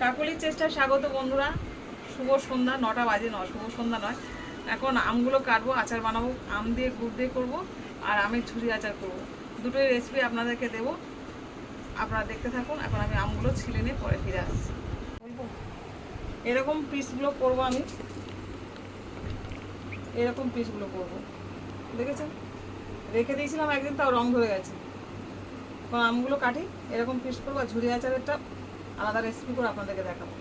কাকলির চেষ্টায় স্বাগত বন্ধুরা। শুভ সন্ধ্যা, নটা বাজে নয়, শুভ সন্ধ্যা নয়। এখন আমগুলো কাটবো, আচার বানাবো, আম দিয়ে, গুড় দিয়ে করব আর আমের ঝুরি আচার করব। দুটোই রেসিপি আপনাদেরকে দেবো। আপনারা দেখতে থাকুন, এখন আমি আমগুলো ছিলে নিয়ে পরে ফিরে আসছি। এরকম পিসগুলো করব আমি। এরকম পিসগুলো করব। দেখেছেন? রেখে দিয়েছিলাম একদিন, তাও রং ধরে গেছে। এখন আমগুলো কাটি, এরকম পিস করব আর ঝুরি আচারেরটা আলাদা রেসিপি করে আপনাদেরকে দেখাবো।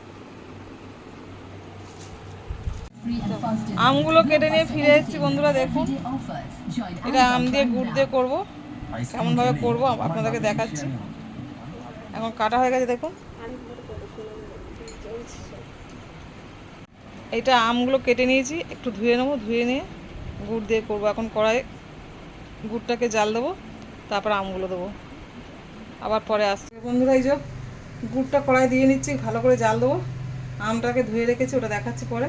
আমগুলো কেটে নিয়ে ফিরে এসেছি, বন্ধুরা, দেখুন। এটা আম দিয়ে গুড় দিয়ে করব। কেমনভাবে করব আপনাদেরকে দেখাচ্ছি। এখন কাটা হয়ে গেছে, দেখুন। এটা আমগুলো কেটে নিয়েছি, একটু ধুয়ে নেব, ধুয়ে নিয়ে গুড় দিয়ে করব। এখন কড়াই গুড়টাকে জাল দেবো, তারপর আমগুলো দেবো। আবার পরে আসছে। বন্ধুরা, এই যে গুড়টা কড়াই দিয়ে নিচ্ছি, ভালো করে জাল দেবো। আমটাকে ধুয়ে রেখেছি, ওটা দেখাচ্ছি পরে।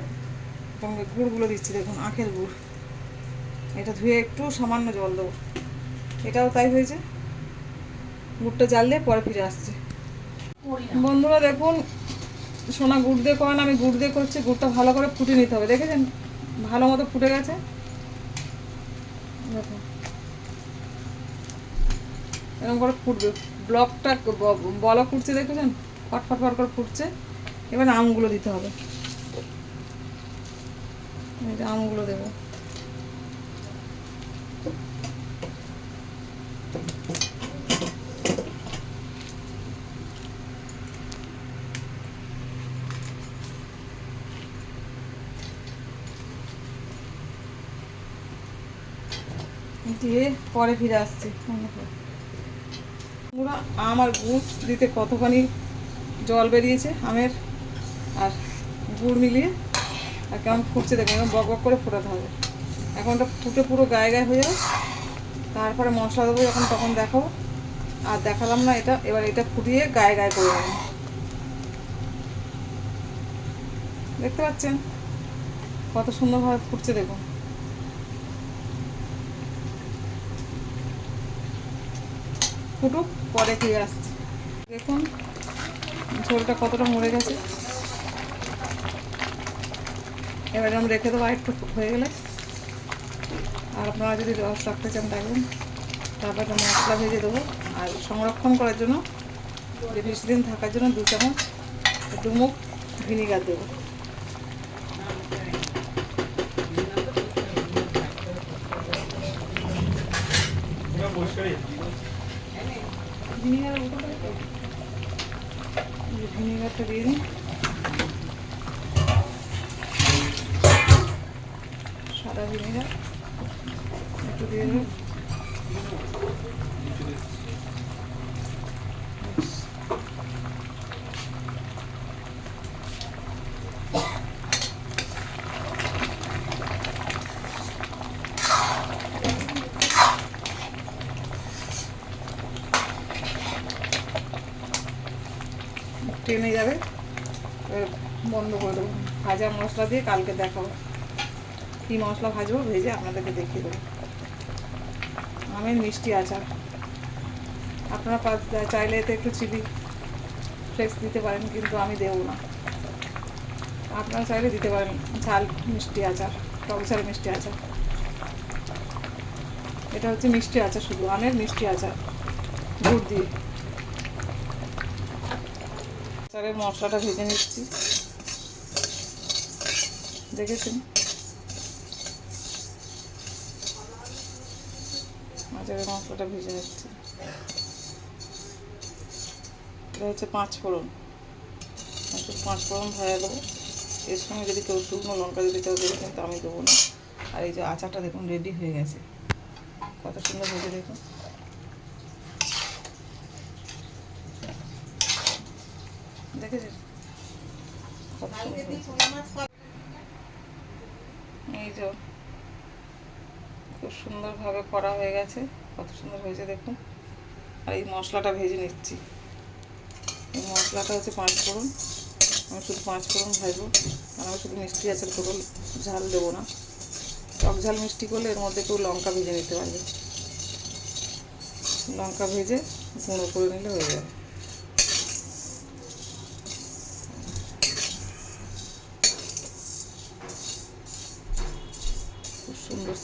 এবং গুড়গুলো দিচ্ছি, দেখুন, আখের গুড়। এটা ধুয়ে একটু সামান্য জল দেবো। এটাও তাই হয়েছে। গুড়টা জাল দিয়ে পরে ফিরে আসছে। বন্ধুরা, দেখুন, সোনা গুড় দিয়ে করেন, আমি গুড় দিয়ে করছি। গুড়টা ভালো করে ফুটে নিতে হবে, দেখেছেন? ভালো মতো ফুটে গেছে। দেখুন। এরকম করে ফুটবে। ব্লকটা বলা ফুটছে, দেখেছেন? ফটফট ফট করে ফুটছে। এবার আমগুলো দিতে হবে। আমগুলো দেবো। দিয়ে পরে ফিরে আসছি। পুরো আম আর গুড় দিতে কতখানি জল বেরিয়েছে, আমের আর গুড় মিলিয়ে, আর কেমন ফুটছে দেখুন, এরকম বক বক করে ফোটাতে হবে। এখন ওটা ফুটে পুরো গায়ে গায়ে হয়ে যাবে। তারপরে মশলা দেবো যখন, তখন দেখাবো। আর দেখালাম না এটা, এবার এটা ফুটিয়ে গায়ে গায়ে করে দেবো। দেখতে পাচ্ছেন? কত সুন্দরভাবে ফুটছে দেখুন। ফুটুক। পরে ফিরে আসছি। দেখুন, ঝোলটা কতটা মরে গেছে। এবার আমি রেখে দেবো একটু হয়ে গেলে। আর আপনারা যদি রস রাখতে চান রাখবেন তারপর মশলা ভেজে দেবো। আর সংরক্ষণ করার জন্য বেশি দিন থাকার জন্য দু চামচ মুখ ভিনিগার দেবো। ভিনিগার ভিনিগারটা দিয়ে দিই। সাদা ভিনিগার একটু দিয়ে দিই। টেনে যাবে। বন্ধ করে দেবো। ভাজা মশলা দিয়ে কালকে দেখাবো। কী মশলা ভাজবো ভেজে আপনাদেরকে দেখিয়ে দেবো। আমের মিষ্টি আচার। আপনারা চাইলে এতে একটু চিলি ফ্লেক্স দিতে পারেন, কিন্তু আমি দেবো না। আপনারা চাইলে দিতে পারেন ঝাল মিষ্টি আচার, টক মিষ্টি আচার। এটা হচ্ছে মিষ্টি আচার শুধু, আমের মিষ্টি আচার। গুড় দিয়ে। আচারের মশলাটা ভেজে নিচ্ছি। দেখেছেন? আচারের মশলাটা ভেজে নিচ্ছি। এটা হচ্ছে পাঁচ ফোড়ন পাঁচ ফোড়ন ভাজা দেবো এর সঙ্গে যদি কেউ শুকনো লঙ্কা দিতে চাও, দেবে, কিন্তু আমি দেবো না। আর এই যে আচারটা দেখুন রেডি হয়ে গেছে। কত সুন্দর ভেজে দেখুন দেখেছেন কত সুন্দর হয়েছে। এই যে, খুব সুন্দরভাবে করা হয়ে গেছে, কত সুন্দর হয়েছে দেখুন। আর এই মশলাটা ভেজে নিচ্ছি। এই মশলাটা হচ্ছে পাঁচ ফোড়ন। আমি শুধু পাঁচ ফোড়ন ভাজবো। আর আমি শুধু মিষ্টি আচার করব ঝাল দেবো না। টক ঝাল মিষ্টি করলে এর মধ্যে কেউ লঙ্কা ভেজে নিতে পারবে। লঙ্কা ভেজে গুঁড়ো করে নিলে হয়ে যাবে।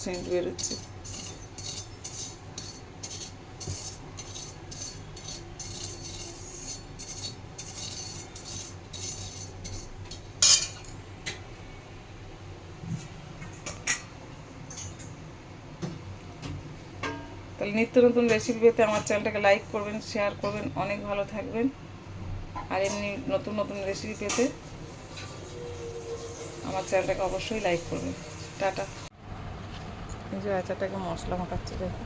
সেন্ট বেরোচ্ছে তাহলে নিত্য নতুন রেসিপি পেতে আমার চ্যানেলটাকে লাইক করবেন শেয়ার করবেন, অনেক ভালো থাকবেন। আর এমনি নতুন নতুন রেসিপি পেতে আমার চ্যানেলটাকে অবশ্যই লাইক করবেন। টাটা। যে আচারটাকে মশলা মাখাচ্ছি দেখো।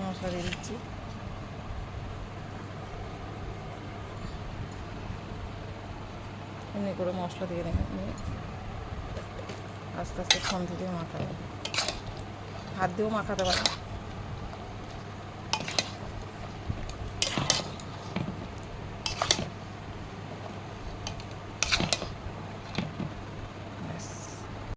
মশলা দিয়ে দিচ্ছি। এমনি করে মশলা দিয়ে নিয়ে আস্তে আস্তে ফোন দিয়ে মাখাবে। হাত দিয়েও মাখাতে পারে।